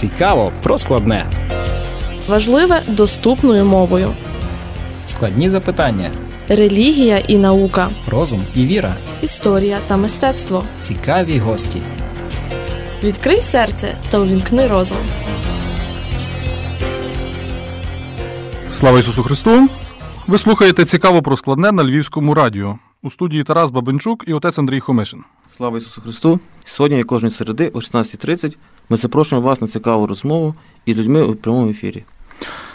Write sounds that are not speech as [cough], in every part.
Цікаво про складне. Важливе доступною мовою. Складні запитання. Релігія і наука. Розум і віра. Історія та мистецтво. Цікаві гості. Відкрий серце та увімкни розум. Слава Ісусу Христу! Ви слухаєте цікаво про складне на Львівському радіо. У студії Тарас Бабенчук і отець Андрій Хомишин. Слава Ісусу Христу! Сьогодні, як кожної середи, о 16.30, ми запрошуємо вас на цікаву розмову із людьми у прямому ефірі.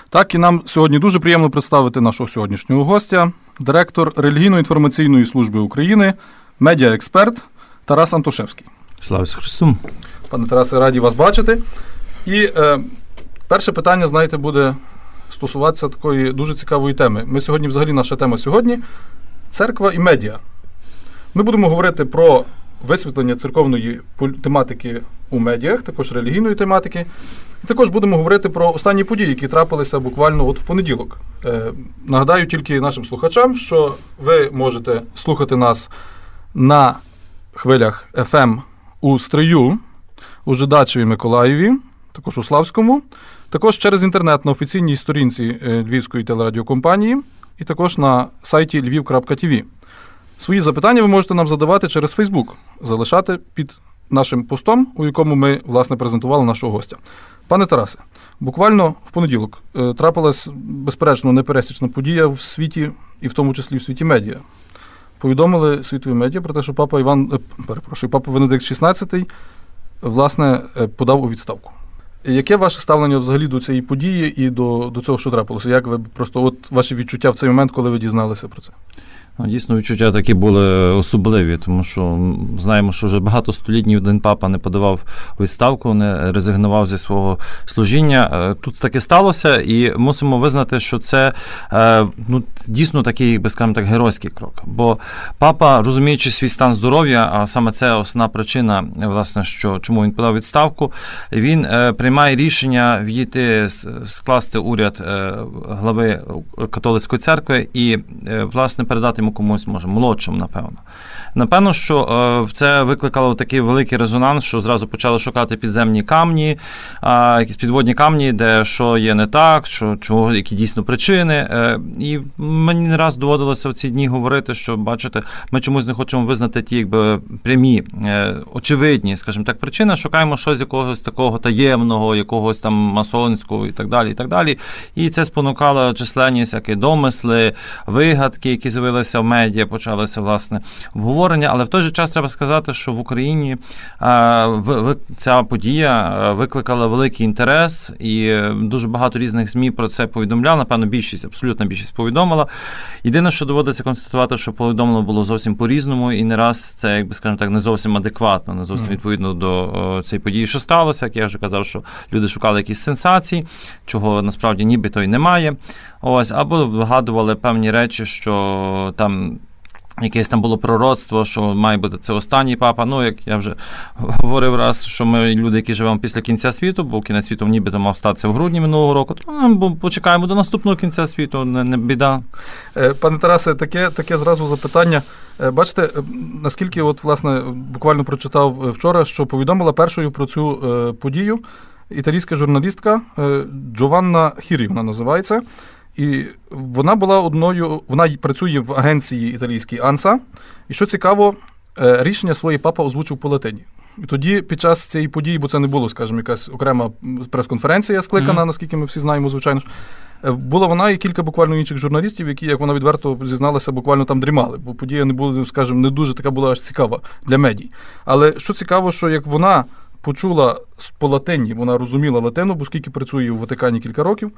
Так і нам сьогодні дуже приємно представити нашого сьогоднішнього гостя, директор релігійно-інформаційної служби України, медіаексперт Тарас Антошевський. Слава Ісусу Христу! Пане Тарасе, раді вас бачити. І е, перше питання, знаєте, буде стосуватися такої дуже цікавої теми. Ми сьогодні, взагалі, наша тема сьогодні церква і медіа. Ми будемо говорити про висвітлення церковної тематики у медіях, також релігійної тематики. І також будемо говорити про останні події, які трапилися буквально от в понеділок. Е, Нагадаю тільки нашим слухачам, що ви можете слухати нас на хвилях FM у Стрию, у Жидачеві Миколаєві, також у Славському, також через інтернет на офіційній сторінці е, Львівської телерадіокомпанії і також на сайті lviv.tv. Свої запитання ви можете нам задавати через Фейсбук, залишати під нашим постом, у якому ми, власне, презентували нашого гостя. Пане Тарасе, буквально в понеділок е, трапилась, безперечно, непересічна подія в світі, і в тому числі в світі медіа. Повідомили світові медіа про те, що папа Іван, е, перепрошую, папа Венедикт XVI, власне, е, подав у відставку. Яке ваше ставлення взагалі до цієї події і до до цього, що трапилося? Як ви просто от ваші відчуття в цей момент, коли ви дізналися про це? Ну, Дійсно, відчуття такі були особливі, тому що знаємо, що вже багато століть один папа не подавав відставку, не резигнував зі свого служіння. Е, тут таке сталося, і мусимо визнати, що це е, ну, дійсно такий, би скажемо так, геройський крок. Бо папа, розуміючи свій стан здоров'я, а саме це основна причина, власне, що чому він подав відставку, він е, приймає рішення відійти, скласти уряд глави католицької церкви і, власне, передати йому комусь, може, молодшому, напевно. Напевно, що е, це викликало такий великий резонанс, що зразу почали шукати підземні камні, якісь підводні камні, де що є не так, що чого, які дійсно причини. Е, і мені не раз доводилося в ці дні говорити, що бачите, ми чомусь не хочемо визнати ті, якби прямі, е, очевидні, скажімо так, причини. Шукаємо щось якогось такого таємного, якогось там масонського і так далі. І так далі. І це спонукало численні всякі домисли, вигадки, які з'явилися в медіа, почалися власне обговорення але в той же час треба сказати, що в Україні ця подія викликала великий інтерес, і дуже багато різних ЗМІ про це повідомляли. Напевно, більшість, абсолютна більшість повідомила. Єдине, що доводиться констатувати, що повідомлено було зовсім по-різному, і не раз це, якби скажімо так, не зовсім адекватно, не зовсім відповідно до цієї події, що сталося. Як я вже казав, що люди шукали якісь сенсації, чого насправді нібито й немає. Ось або вигадували певні речі, що там. Якесь там було пророцтво, що має бути це останній папа. Ну, як я вже говорив раз, що ми люди, які живемо після кінця світу, бо кінець світу нібито мав статися в грудні минулого року, то ну, почекаємо до наступного кінця світу, не, не біда. Е, пане Тарасе, таке таке зразу запитання. Е, бачите, е, наскільки от, власне, буквально прочитав вчора, що повідомила першою про цю подію італійська журналістка Джованна Хірі, вона називається. І вона була одною, вона працює в агенції італійській Анса. І що цікаво, е, рішення своєї папа озвучив по латині. І тоді, під час цієї події, бо це не було, скажімо, якась окрема прес-конференція скликана, mm-hmm. наскільки ми всі знаємо, звичайно ж. Е, була вона і кілька буквально інших журналістів, які, як вона відверто зізналася, буквально там дрімали, бо подія не була, скажімо, не дуже така була аж цікава для медій. Але що цікаво, що як вона почула по латині, вона розуміла латину, бо скільки працює у Ватикані кілька років.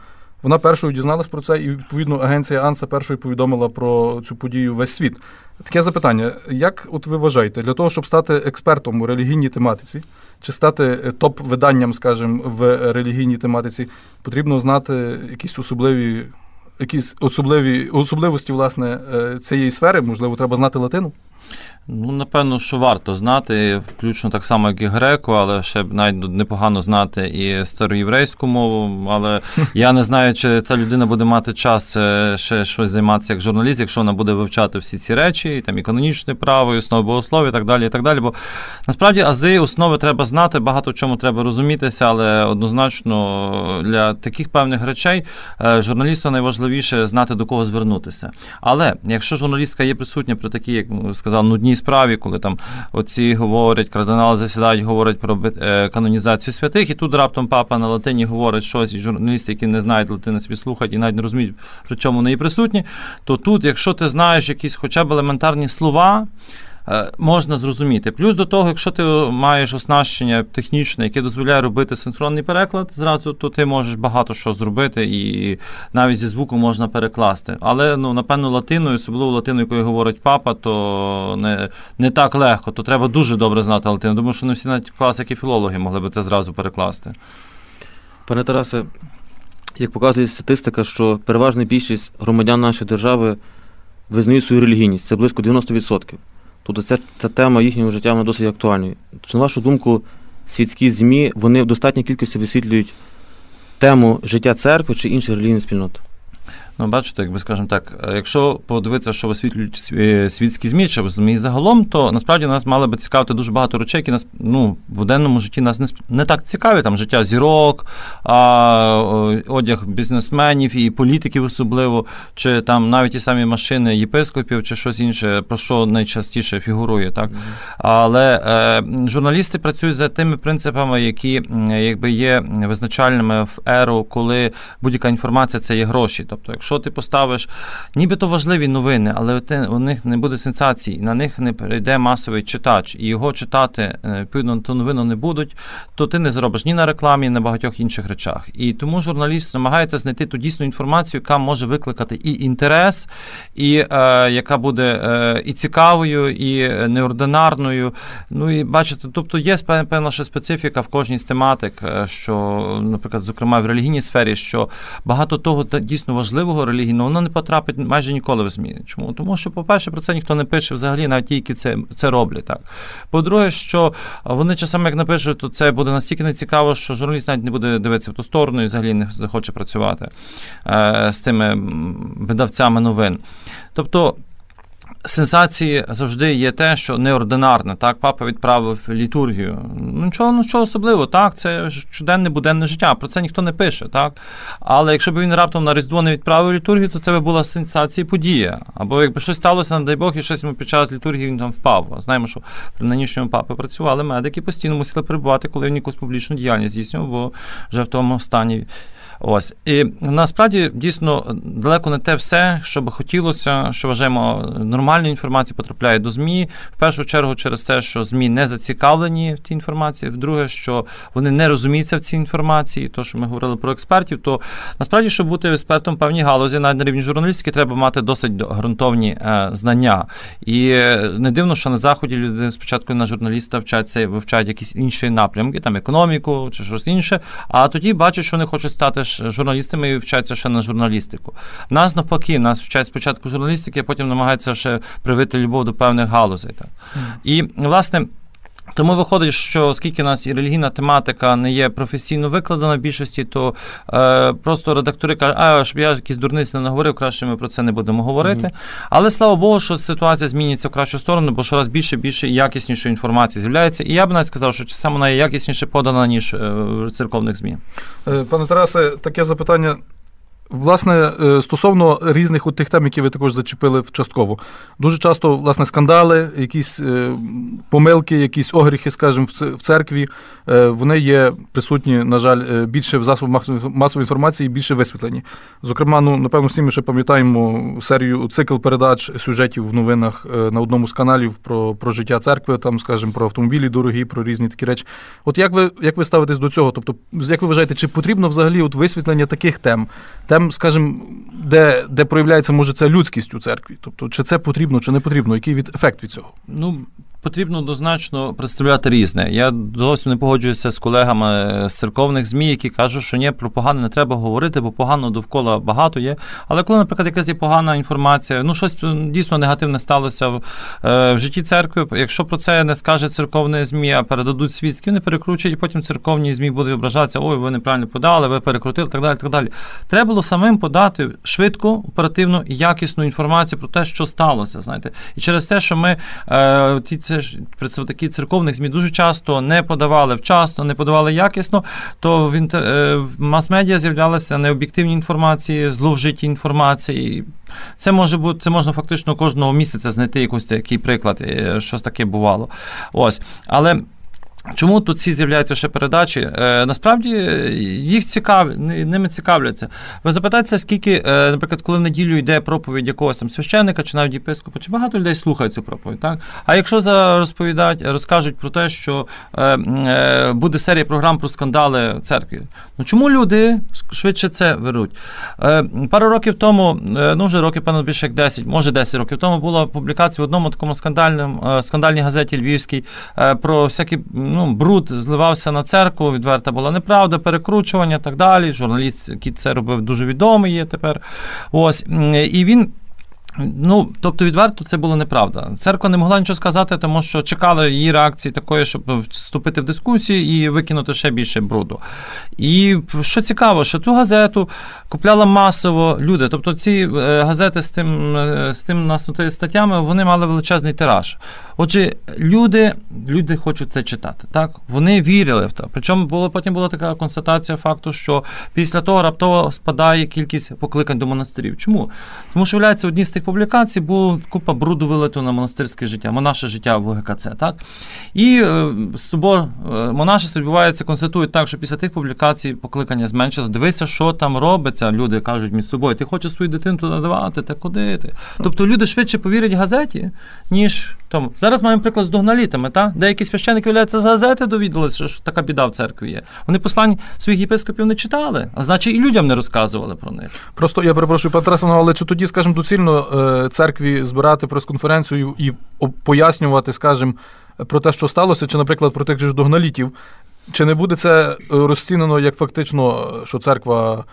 Вона першою дізналась про це, і відповідно агенція Анса першою повідомила про цю подію весь світ. Таке запитання: як от ви вважаєте, для того, щоб стати експертом у релігійній тематиці, чи стати е, топ-виданням, скажімо, в релігійній тематиці, потрібно знати якісь особливі якісь особливі особливості власне е, цієї сфери? Можливо, треба знати латину? Ну, напевно, що варто знати, включно так само, як і греку, але ще б навіть непогано знати і староєврейську мову. Але [laughs] я не знаю, чи ця людина буде мати час е, ще щось займатися як журналіст, якщо вона буде вивчати всі ці речі, і там і канонічне право, і основи богослов'я, і так далі. і так далі. Бо насправді ази, основи треба знати, багато в чому треба розумітися, але однозначно для таких певних речей е, журналісту найважливіше знати до кого звернутися. Але якщо журналістка є присутня при такій, як сказав, нудній справі, коли там оці говорять, кардинали засідають, говорять про е, канонізацію святих, і тут раптом папа на латині говорить щось, і журналісти, які не знають латини, собі слухають і навіть не розуміють, при чому вони присутні, то тут, якщо ти знаєш якісь хоча б елементарні слова. Е, Можна зрозуміти. Плюс до того, якщо ти маєш оснащення технічне, яке дозволяє робити синхронний переклад, зразу то ти можеш багато що зробити, і навіть зі звуку можна перекласти. Але ну, напевно, латиною, особливо латиною, якою говорить папа, то не, не так легко. То треба дуже добре знати латину. Думаю, що не всі навіть класики філологи могли би це зразу перекласти. Пане Тарасе, як показує статистика, що переважна більшість громадян нашої держави визнають свою релігійність, це близько 90%. Тобто ця, ця тема їхнього життя вона досить актуальна. Чи на вашу думку, світські ЗМІ вони в достатній кількості висвітлюють тему життя церкви чи інших релігійних спільнот? Ну, бачите, якби скажемо так, е, якщо подивитися, що висвітлюють світські ЗМІ чи ЗМІ загалом, то насправді нас мали би цікавити дуже багато речей, які нас ну, в буденному житті нас не, не так цікаві. Там життя зірок, а, одяг бізнесменів і політиків особливо, чи там навіть ті самі машини єпископів, чи щось інше, про що найчастіше фігурує. Так? Але е, журналісти працюють за тими принципами, які якби є визначальними в еру, коли будь-яка інформація це є гроші. Тобто, якщо ти поставиш нібито важливі новини, але у них не буде сенсацій, на них не прийде масовий читач, і його читати е, відповідно ту новину не будуть, то ти не зробиш ні на рекламі, ні на багатьох інших речах. І тому журналіст намагається знайти ту дійсну інформацію, яка може викликати і інтерес, і е, яка буде е, і цікавою, і е, неординарною. Ну і бачите, тобто є певна ще специфіка в кожній з тематик, е, що, наприклад, зокрема в релігійній сфері, що багато того дійсно важливого релігійного воно не потрапить майже ніколи в ЗМІ. Чому? Тому що, по-перше, про це ніхто не пише взагалі, навіть ті, які це, це роблять. Так. По-друге, що вони часами як напишуть, то це буде настільки нецікаво, що журналіст навіть не буде дивитися в ту сторону і взагалі не захоче працювати е, з тими видавцями новин. Тобто. Сенсації завжди є те, що неординарне. Так, папа відправив літургію. Ну, нічого, нічого особливого, так, це щоденне буденне життя. Про це ніхто не пише, так. Але якщо б він раптом на Різдво не відправив літургію, то це би була сенсація подія. Або якби щось сталося, не дай Бог, і щось під час літургії він там впав. Знаємо, що при нинішньому папи працювали медики, постійно мусили перебувати, коли він якусь публічну діяльність здійснював, бо вже в тому стані. Ось і насправді дійсно далеко не те все, що би хотілося, що вважаємо нормальну інформацію потрапляє до ЗМІ. В першу чергу через те, що ЗМІ не зацікавлені в тій інформації. Вдруге, що вони не розуміються в цій інформації. То, що ми говорили про експертів, то насправді, щоб бути експертом в певній галузі, навіть на рівні журналістики, треба мати досить ґрунтовні е, знання. І е, не дивно, що на заході люди спочатку на журналіста вчаться вивчають якісь інші напрямки, там економіку чи щось інше. А тоді бачать, що вони хочуть стати ж журналістами і вчаться ще на журналістику. Нас навпаки, нас вчать спочатку журналістики, а потім намагаються ще привити любов до певних галузей. Так. І власне. Тому виходить, що оскільки у нас і релігійна тематика не є професійно викладена в більшості, то е, просто редактори кажуть, а щоб я якісь дурниці не наговорив, краще ми про це не будемо говорити. Мгм. Але слава Богу, що ситуація змінюється в кращу сторону, бо щораз більше і більше і якіснішої інформації з'являється. І я б навіть сказав, що часом вона є якісніше подана, ніж е, церковних ЗМІ. Е, Пане Тарасе, таке запитання. Власне, е, стосовно різних от тих тем, які ви також зачепили в частково. Дуже часто, власне, скандали, якісь е, помилки, якісь огріхи, скажімо, в церкві, е, вони є присутні, на жаль, більше в засобах масової- інформації, більше висвітлені. Зокрема, ну, напевно, всі ми ще пам'ятаємо серію цикл передач сюжетів в новинах на одному з каналів про, про життя церкви, там, скажімо, про автомобілі дорогі, про різні такі речі. От як ви, як ви ставитесь до цього? Тобто, як ви вважаєте, чи потрібно взагалі от висвітлення таких тем? Тем, скажімо, де, де проявляється, може, ця людськість у церкві? Тобто, чи це потрібно, чи не потрібно? Який від, ефект від цього? Ну, потрібно однозначно представляти різне. Я зовсім не погоджуюся з колегами з церковних ЗМІ, які кажуть, що ні, про погане не треба говорити, бо погано довкола багато є. Але коли, наприклад, якась є погана інформація, ну щось дійсно негативне сталося в, е, в житті церкви. Якщо про це не скаже церковне ЗМІ, а передадуть світські, вони перекручують, і потім церковні ЗМІ будуть ображатися, ой, ви неправильно подали, ви перекрутили, так далі. так далі. Треба було самим подати швидко, оперативно і якісну інформацію про те, що сталося. Знаєте, і через те, що ми е, ті це представники церковних ЗМІ дуже часто не подавали вчасно, не подавали якісно, то в, інтер... е, в мас-медіа з'являлися необ'єктивні інформації, зловжиті інформації. Це може бути, це можна фактично кожного місяця знайти якийсь такий приклад, е, щось таке бувало. Ось. Але Чому тут ці з'являються ще передачі? Е, насправді е, їх цікаві, ними цікавляться. Ви запитаєте, скільки, е, наприклад, коли в неділю йде проповідь якогось там священника чи навіть єпископа, чи багато людей слухають цю проповідь? Так? А якщо за розповідають, розкажуть про те, що е, е, буде серія програм про скандали в церкві, ну чому люди швидше це беруть? Е, пару років тому, е, ну вже років, певно, більше як 10, може 10 років тому була публікація в одному такому скандальному скандальній газеті Львівській про всякі ну, бруд зливався на церкву, відверта була неправда, перекручування так далі. Журналіст, який це робив, дуже відомий є тепер. Ось. І він. Ну, тобто, відверто це було неправда. Церква не могла нічого сказати, тому що чекали її реакції такої, щоб вступити в дискусію і викинути ще більше бруду. І що цікаво, що цю газету купляла масово люди. Тобто ці е, газети з тим е, з тим наснутими статтями вони мали величезний тираж. Отже, люди люди хочуть це читати. Так? Вони вірили в це. Причому було, потім була така констатація факту, що після того раптово спадає кількість покликань до монастирів. Чому? Тому що виявляється, одні з тих публікацій була купа бруду вилету на монастирське життя, монаше життя в ГКЦ. Так? І е, собор е, монаші відбувається, констатують так, що після тих публікацій покликання зменшило. Дивися, що там робиться. Люди кажуть між собою, ти хочеш свою дитину туди давати, та куди ти? Тобто люди швидше повірять газеті, ніж тому. Зараз маємо приклад з догналітами. Та? Деякі священники виявляються з газети довідалися, що така біда в церкві є. Вони послань своїх єпископів не читали, а значить і людям не розказували про них. Просто я перепрошую, пан Тарасов, але чи тоді, скажімо, доцільно е, церкві збирати прес-конференцію і пояснювати, скажімо, про те, що сталося, чи, наприклад, про тих же догналітів? Чи не буде це розцінено як фактично, що церква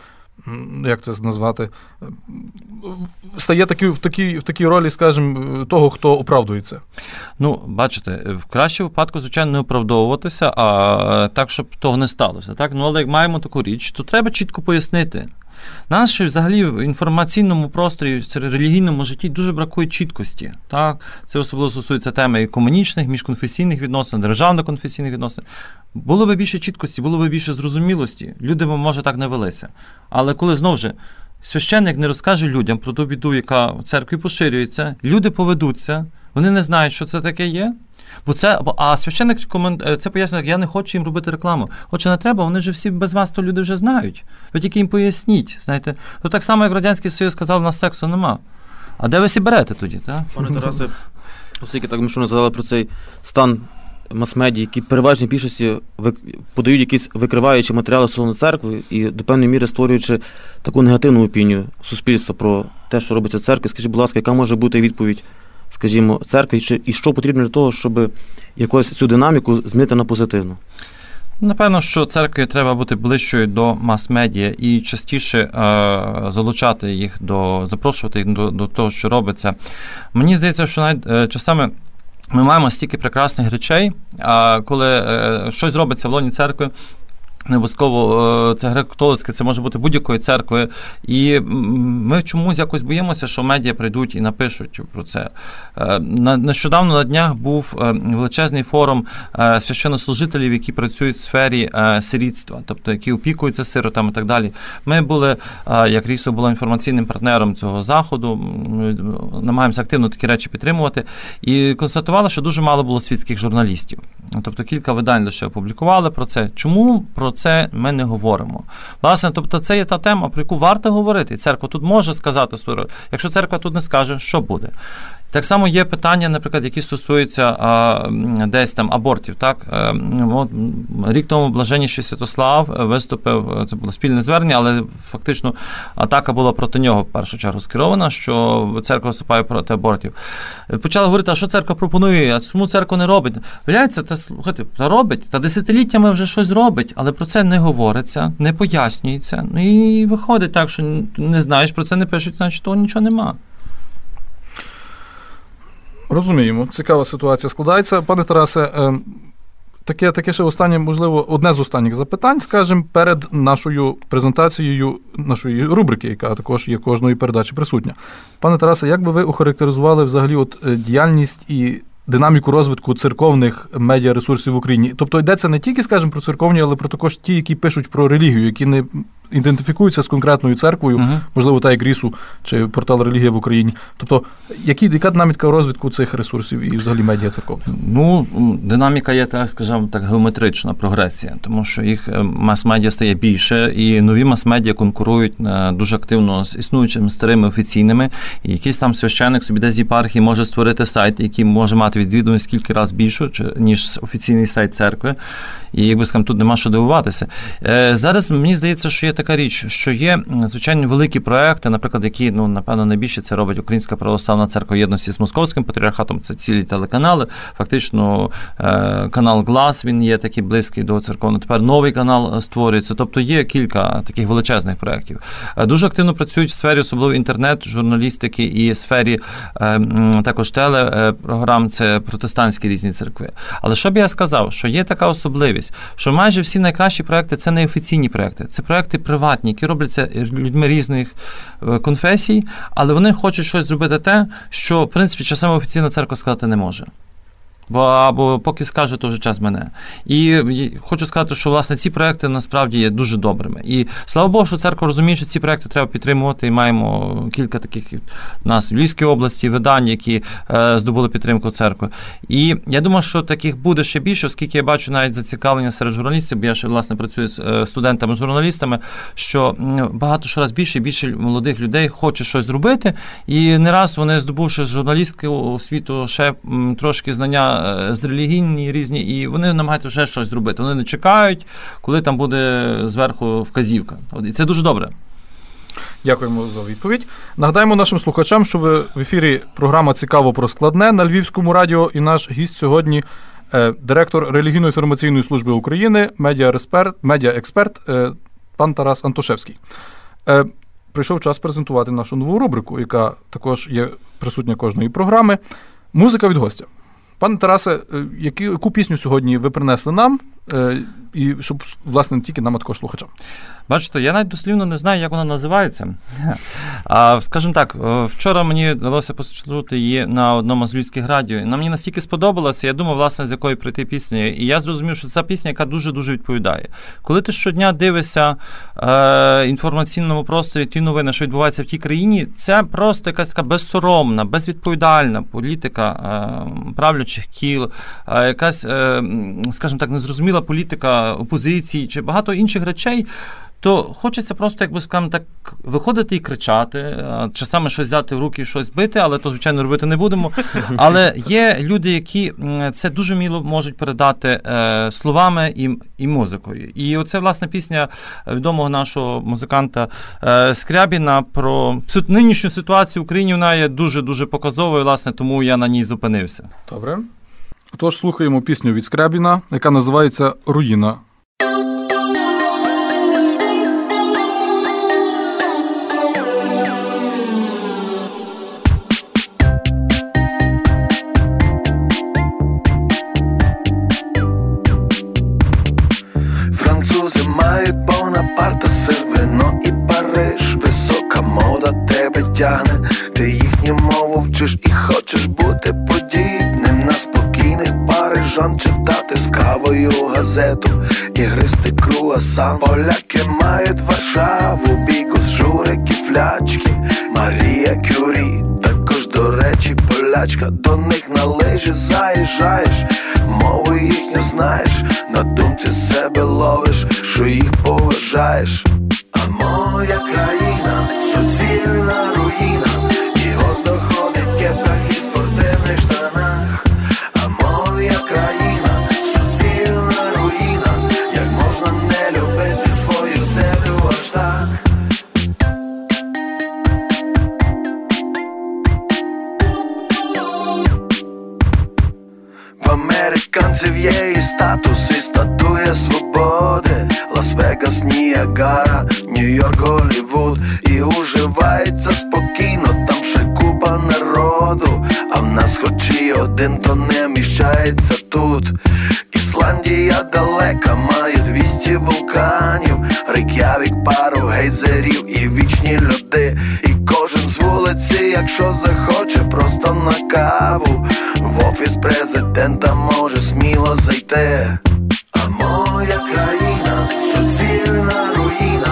як це назвати, стає такі, в такій в такій ролі, скажімо, того, хто оправдується. Ну, бачите, в кращому випадку, звичайно, не оправдовуватися, а так, щоб того не сталося. Так? Ну, але як маємо таку річ, то треба чітко пояснити. Нас взагалі в інформаційному просторі, в релігійному житті дуже бракує чіткості. Так? Це особливо стосується теми комунічних, міжконфесійних відносин, державно-конфесійних відносин. Було би більше чіткості, було би більше зрозумілості. Люди, може, так не велися. Але коли знову ж священник не розкаже людям про ту біду, яка в церкві поширюється, люди поведуться, вони не знають, що це таке є. Бо це, А священник е, це пояснює, я не хочу їм робити рекламу. Отже, не треба, вони вже всі без вас, то люди вже знають. Ви тільки їм поясніть. знаєте. То так само, як Радянський Союз сказав, у нас сексу нема. А де ви всі берете тоді? так? Пане Тарасе, оскільки так ми що не згадали про цей стан мас-медії, які переважній більшості подають якісь викриваючі матеріали стосовно церкви і до певної міри створюючи таку негативну опінію суспільства про те, що робиться в церкві. Скажіть, будь ласка, яка може бути відповідь, скажімо, церкви, і що потрібно для того, щоб якось цю динаміку змінити на позитивну? Напевно, що церкві треба бути ближчою до мас-медіа і частіше е, залучати їх до запрошувати їх до, до того, що робиться. Мені здається, що навіть е, часами. Ми маємо стільки прекрасних речей, а коли е, щось робиться в лоні церкви, не обов'язково е, це греко-католицьке, це може бути будь-якої церкви. І ми чомусь якось боїмося, що медіа прийдуть і напишуть про це. Е, нещодавно на днях був е, величезний форум священнослужителів, які працюють в сфері сирітства, тобто які опікуються сиротами і так далі. Ми були, як Рісо була інформаційним партнером цього заходу, ми намагаємося активно такі речі підтримувати. І констатували, що дуже мало було світських журналістів. Тобто кілька видань лише опублікували про це. Чому про це ми не говоримо. Власне, тобто, це є та тема, про яку варто говорити. І церква тут може сказати Суро, Якщо церква тут не скаже, що буде? Так само є питання, наприклад, які стосуються а, десь там абортів. Так? Е, От, рік тому блаженніший Святослав виступив, е, це було спільне звернення, але фактично атака була проти нього в першу чергу скерована, що церква виступає проти абортів. Е, Почали говорити, а що церква пропонує, а чому церква не робить? Виявляється, та слухайте, та робить, та десятиліттями вже щось робить, але про це не говориться, не пояснюється. Ну і виходить так, що не знаєш, про це не пишуть, значить того нічого нема. Розуміємо, цікава ситуація складається. Пане Тарасе, е, таке, таке ще останнє, можливо, одне з останніх запитань, скажімо, перед нашою презентацією нашої рубрики, яка також є кожної передачі присутня. Пане Тарасе, як би ви охарактеризували взагалі от е, діяльність і динаміку розвитку церковних медіаресурсів в Україні? Тобто йдеться не тільки, скажімо, про церковні, але про також ті, які пишуть про релігію, які не ідентифікуються з конкретною церквою, Мгм. можливо, та як Рісу чи портал Релігія в Україні. Тобто, які, яка динаміка розвитку цих ресурсів і взагалі медіа церковних? Ну, динаміка є, так скажімо, так геометрична прогресія, тому що їх е, мас-медіа стає більше, і нові мас-медіа конкурують е, дуже активно з існуючими старими офіційними. І якийсь там священик собі десь з єпархії може створити сайт, який може мати відвідуваність кілька разів більшу, ніж офіційний сайт церкви. І якби скажімо, тут нема що дивуватися. Е, Зараз мені здається, що є така річ, що є звичайно великі проекти, наприклад, які ну напевно найбільше це робить Українська православна церква єдності з московським патріархатом. Це цілі телеканали. Фактично, е, канал Глас він є такий близький до церковного. Тепер новий канал створюється. Тобто є кілька таких величезних проєктів. Е, Дуже активно працюють в сфері, особливо інтернет, журналістики і сфері також телепрограм. Це протестантські різні церкви. Але що б я сказав, що є така особливість, що майже всі найкращі проекти це не офіційні проекти, це проекти приватні, які робляться людьми різних е, конфесій, але вони хочуть щось зробити те, що в принципі часами офіційна церква сказати не може. Бо або поки скаже, то вже час мене. І, хочу сказати, що власне ці проекти насправді є дуже добрими. І слава Богу, що церква розуміє, що ці проекти треба підтримувати. І маємо кілька таких у нас в Львівській області видань, які е, здобули підтримку церкви. І я думаю, що таких буде ще більше, оскільки я бачу навіть зацікавлення серед журналістів, бо я ще власне працюю з е, студентами-журналістами, що багато що раз більше і більше молодих людей хоче щось зробити. І не раз вони, здобувши журналістську освіту, ще трошки знання е, з релігійні різні, і вони намагаються ще щось зробити. Вони не чекають, коли там буде зверху вказівка. І це дуже добре. Дякуємо за відповідь. Нагадаємо нашим слухачам, що ви в ефірі програма Цікаво про складне на Львівському радіо. І наш гість сьогодні е, директор релігійної інформаційної служби України, медіаексперт, медіаексперт е, пан Тарас Антошевський. Прийшов час презентувати нашу нову рубрику, яка також є присутня кожної програми. Музика від гостя. Пане Тарасе, е, яку пісню сьогодні ви принесли нам? Е, І щоб, власне, не тільки нам, а також слухачам. Бачите, я навіть дослівно не знаю, як вона називається. [laughs] А, скажімо так, е, вчора мені вдалося послухати її на одному з львівських радіо. І мені настільки сподобалася, я думав, власне, з якої прийти піснею. І я зрозумів, що це пісня, яка дуже-дуже відповідає. Коли ти щодня дивишся е, інформаційному просторі ті новини, що відбувається в тій країні, це просто якась така безсоромна, безвідповідальна політика е, правлячих кіл, е, якась, е, скажімо так, незрозуміла політика опозиції чи багато інших речей. То хочеться просто, якби скажімо так, виходити і кричати, а, часами щось взяти в руки щось бити, але то, звичайно, робити не будемо. [laughs] Але є люди, які це дуже міло можуть передати е, словами і, і музикою. І оце, власне, пісня відомого нашого музиканта е, Скрябіна про нинішню ситуацію в Україні. Вона є дуже-дуже показовою, власне, тому я на ній зупинився. Добре. Тож слухаємо пісню від Скрябіна, яка називається Руїна. Французи мають Бонапарта, сир, вино і Париж, висока мода тебе тягне, парижан читати з кавою газету. І гристи круасан. Поляки мають Варшаву, бігус, журики, флячки, Марія Кюрі, також до речі, полячка, до них на лижі заїжджаєш, мову їхню знаєш, на думці себе ловиш, що їх поважаєш. А моя країна суцільна руїна, якщо захоче, просто на каву. В офіс президента може сміло зайти. А моя країна суцільна руїна,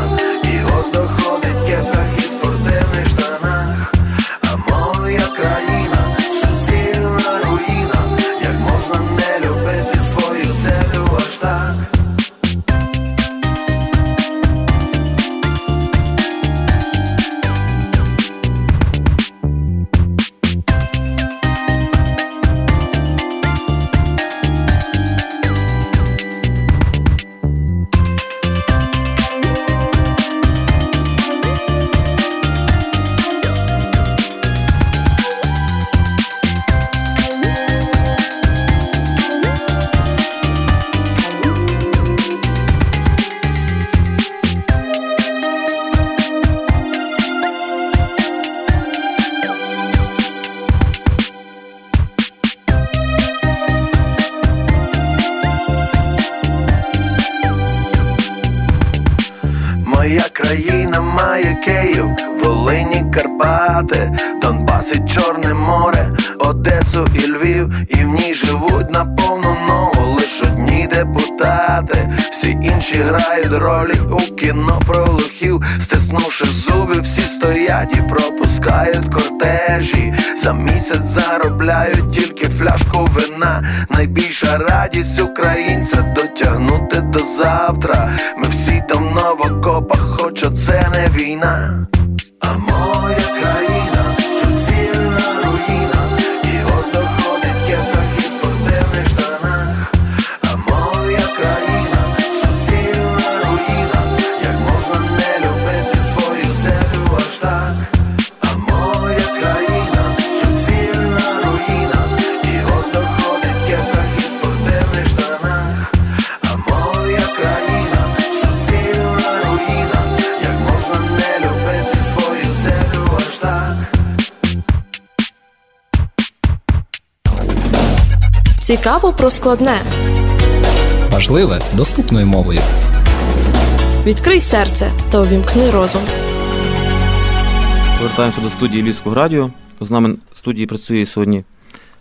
Київ, Волині, Карпати, Донбас і Чорне море, Одесу і Львів, і в ній живуть на повну ногу одні депутати. Всі інші грають ролі у кіно про лохів, стиснувши зуби, всі стоять і пропускають кортежі. За місяць заробляють тільки фляжку вина. Найбільша радість українця дотягнути до завтра. Ми всі давно в окопах, хоч оце не війна. А моя країна Цікаво про складне. Важливе доступною мовою. Відкрий серце та увімкни розум. Повертаємося до студії Львівського радіо. З нами в студії працює сьогодні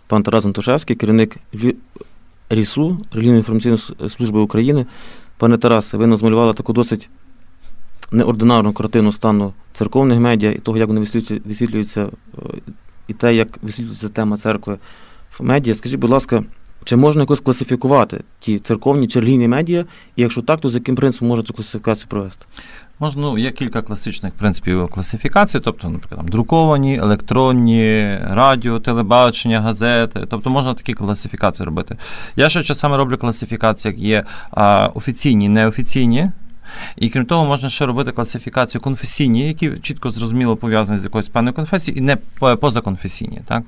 пан Тарас Антошевський, керівник РІСУ, Релігійної інформаційної служби України. Пане Тарасе, ви нас малювали таку досить неординарну картину стану церковних медіа і того, як вони висвітлюються, висвітлюються е, і те, як висвітлюється тема церкви в медіа. Скажіть, будь ласка, чи можна якось класифікувати ті церковні чи релігійні медіа? І якщо так, то з яким принципом можна цю класифікацію провести? Можна, ну, є кілька класичних принципів класифікації, тобто, наприклад, там, друковані, електронні, радіо, телебачення, газети. Тобто можна такі класифікації робити. Я ще часами роблю класифікації, як є а, офіційні, неофіційні. І крім того, можна ще робити класифікацію конфесійні, які чітко зрозуміло пов'язані з якоюсь певною конфесією, і не позаконфесійні. Так?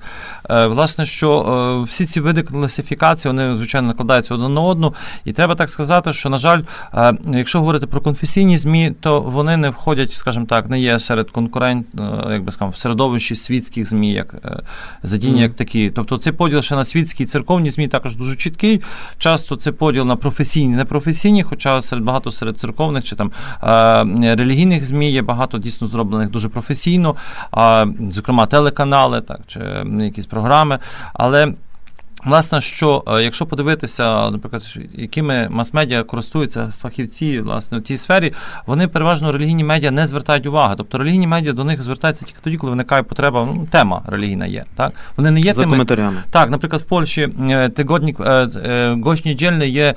Е, власне, що е, всі ці види класифікації, вони, звичайно, накладаються одна на одну. І треба так сказати, що, на жаль, е, якщо говорити про конфесійні ЗМІ, то вони не входять, скажімо так, не є серед конкурент, як би сказав, в середовищі світських ЗМІ, як задіяні, Мгм. як такі. Тобто цей поділ ще на світські і церковні ЗМІ також дуже чіткий. Часто це поділ на професійні, непрофесійні, хоча серед багато серед церковних чи там е, релігійних ЗМІ є багато дійсно зроблених дуже професійно, зокрема телеканали, так чи якісь програми. Але Власне, що е, якщо подивитися, наприклад, якими мас-медіа користуються фахівці власне в тій сфері, вони переважно релігійні медіа не звертають уваги. Тобто релігійні медіа до них звертаються тільки тоді, коли виникає потреба, ну, тема релігійна є. Так? Вони не є За тими, коментарями. так, наприклад, в Польщі е, тигодник е, Гость недільний є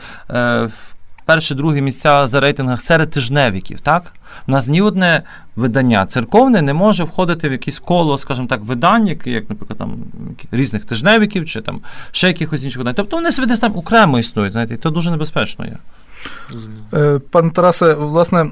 е, в місця за рейтингах серед тижневиків. Так? У нас ні одне видання церковне не може входити в якесь коло, скажімо так, видань, які, як, наприклад, там різних тижневиків чи там ще якихось інших видань. Тобто вони собі десь там окремо існують, знаєте, і то дуже небезпечно є. Е, Пане Тарасе, власне,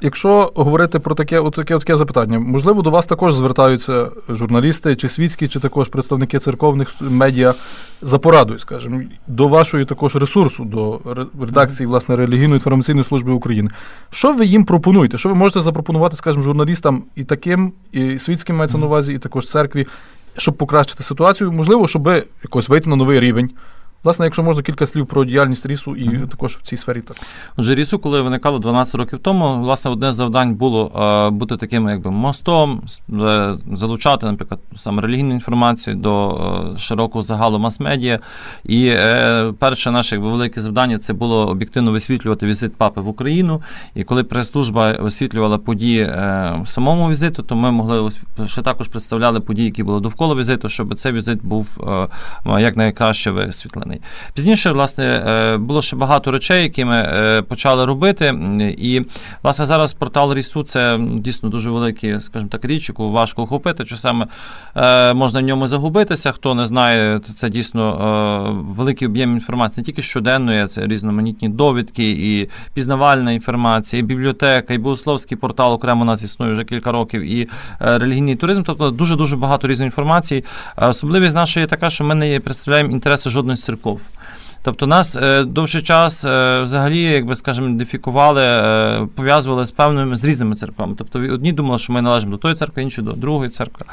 якщо говорити про таке, от таке, таке запитання, можливо, до вас також звертаються журналісти, чи світські, чи також представники церковних медіа за порадою, скажімо, до вашої також ресурсу, до редакції власне релігійної інформаційної служби України. Що ви їм пропонуєте? Що ви можете запропонувати, скажімо, журналістам і таким, і світським мається на увазі, і також церкві, щоб покращити ситуацію? Можливо, щоб якось вийти на новий рівень. Власне, якщо можна кілька слів про діяльність рісу і mm-hmm. також в цій сфері так. Отже, рісу, коли виникало 12 років тому, власне, одне з завдань було е, бути таким якби мостом, е, залучати, наприклад, саме релігійну інформацію до е, широкого загалу мас-медіа. І е, перше наше якби, велике завдання це було об'єктивно висвітлювати візит папи в Україну. І коли прес-служба висвітлювала події е, самому візиту, то ми могли ще також представляли події, які були довкола візиту, щоб цей візит був е, якнайкраще висвітлений впевнений. Пізніше, власне, е, було ще багато речей, які ми е, почали робити. І, власне, зараз портал Рісу це дійсно дуже великий, скажімо так, річ, яку важко охопити. Часами е, можна в ньому загубитися. Хто не знає, це дійсно великий об'єм інформації, не тільки щоденної, це різноманітні довідки, і пізнавальна інформація, і бібліотека, і богословський портал окремо у нас існує вже кілька років, і релігійний туризм. Тобто дуже дуже багато різної інформації. Особливість нашої є така, що ми не представляємо інтереси жодної церкви церков. Тобто нас е, довший час е, взагалі, якби скажемо, ідентифікували, е, пов'язували з певними з різними церквами. Тобто одні думали, що ми належимо до тої церкви, інші до другої церкви.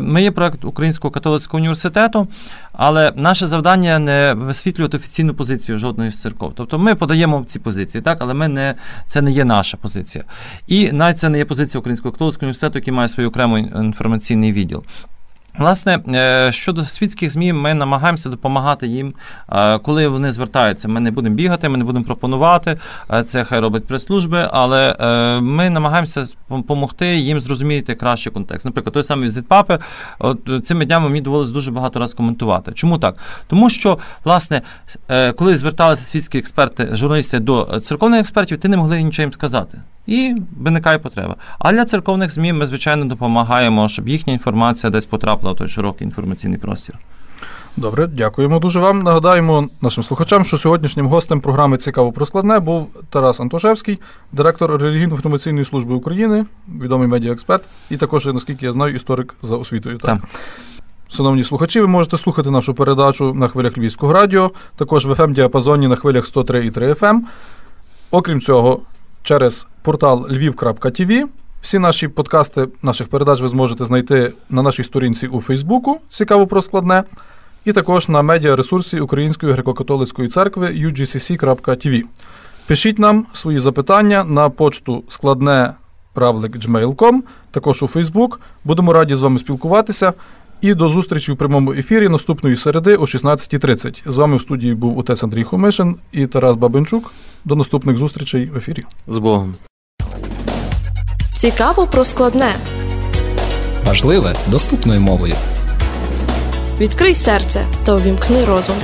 Ми є проект Українського католицького університету, але наше завдання не висвітлювати офіційну позицію жодної з церков. Тобто ми подаємо ці позиції, так, але ми не це не є наша позиція. І навіть це не є позиція Українського католицького університету, який має свій окремий інформаційний відділ. Власне, е, щодо світських ЗМІ, ми намагаємося допомагати їм, е, коли вони звертаються. Ми не будемо бігати, ми не будемо пропонувати. Е, це хай робить прес-служби, але ми намагаємося допомогти їм зрозуміти кращий контекст. Наприклад, той самий візит папи, от цими днями мені довелося дуже багато разів коментувати. Чому так? Тому що, власне, коли зверталися світські експерти, журналісти до церковних експертів, ти не могли нічого їм сказати і виникає потреба. А для церковних ЗМІ ми, звичайно, допомагаємо, щоб їхня інформація десь потрапила в той широкий інформаційний простір. Добре, дякуємо дуже вам. Нагадаємо нашим слухачам, що сьогоднішнім гостем програми Цікаво про складне був Тарас Антошевський, директор релігійно-інформаційної служби України, відомий медіаексперт, і також, наскільки я знаю, історик за освітою. Так. так. Шановні слухачі, ви можете слухати нашу передачу на хвилях Львівського радіо, також в fm діапазоні на хвилях 103,3 FM. Окрім цього, через портал lviv.tv. Всі наші подкасти наших передач ви зможете знайти на нашій сторінці у Фейсбуку, цікаво про складне, і також на медіаресурсі Української греко-католицької церкви ugcc.tv. Пишіть нам свої запитання на почту складне також у Фейсбук. Будемо раді з вами спілкуватися. І до зустрічі у прямому ефірі наступної середи о 16.30. З вами в студії був отець Андрій Хомишин і Тарас Бабенчук. До наступних зустрічей в ефірі. З Богом. Цікаво про складне. Важливе доступною мовою. Відкрий серце та увімкни розум.